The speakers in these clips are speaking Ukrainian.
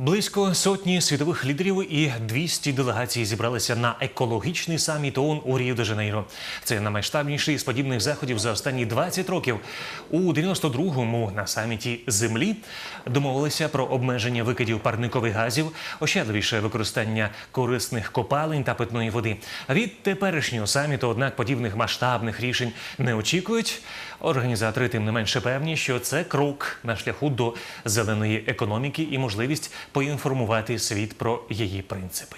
Близько сотні світових лідерів і 200 делегацій зібралися на екологічний саміт ООН у Ріо-де-Жанейро. Це наймасштабніший з подібних заходів за останні 20 років. У 92-му на саміті Землі домовилися про обмеження викидів парникових газів, ощадливіше використання корисних копалень та питної води. Від теперішнього саміту, однак, подібних масштабних рішень не очікують. Організатори тим не менше певні, що це крок на шляху до зеленої економіки і можливість поінформувати світ про її принципи.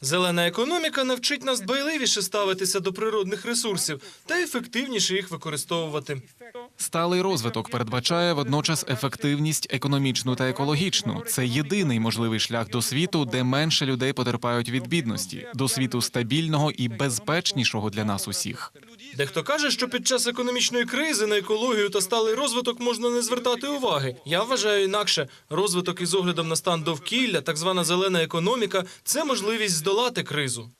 Зелена економіка навчить нас дбайливіше ставитися до природних ресурсів та ефективніше їх використовувати. Сталий розвиток передбачає водночас ефективність економічну та екологічну. Це єдиний можливий шлях до світу, де менше людей потерпають від бідності, до світу стабільного і безпечнішого для нас усіх. Дехто каже, що під час економічної кризи на екологію та сталий розвиток можна не звертати уваги. Я вважаю інакше. Розвиток із оглядом на стан довкілля, так звана зелена економіка це можливість здолати кризу.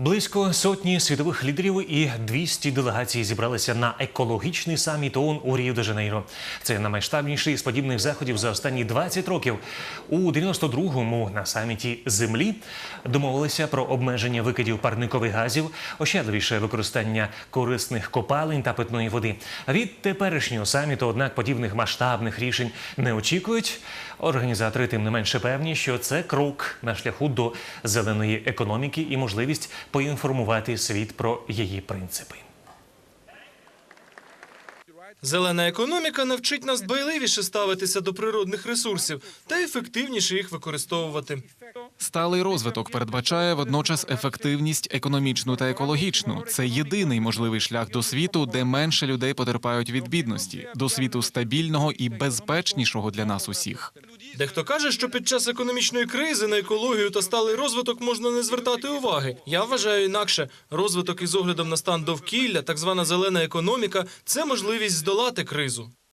Близько сотні світових лідерів і 200 делегацій зібралися на екологічний саміт ООН у Ріо-де-Жанейро. Це наймасштабніший з подібних заходів за останні 20 років. У 92-му на саміті Землі домовилися про обмеження викидів парникових газів, ощадливіше використання корисних копалень та питної води. Від теперішнього саміту, однак, подібних масштабних рішень не очікують. Організатори тим не менше певні, що це крок на шляху до зеленої економіки і можливість поінформувати світ про її принципи. Зелена економіка навчить нас дбайливіше ставитися до природних ресурсів та ефективніше їх використовувати. Сталий розвиток передбачає водночас ефективність економічну та екологічну. Це єдиний можливий шлях до світу, де менше людей потерпають від бідності, до світу стабільного і безпечнішого для нас усіх. Дехто каже, що під час економічної кризи на екологію та сталий розвиток можна не звертати уваги. Я вважаю інакше. Розвиток із оглядом на стан довкілля, так звана зелена економіка це можливість здолати кризу.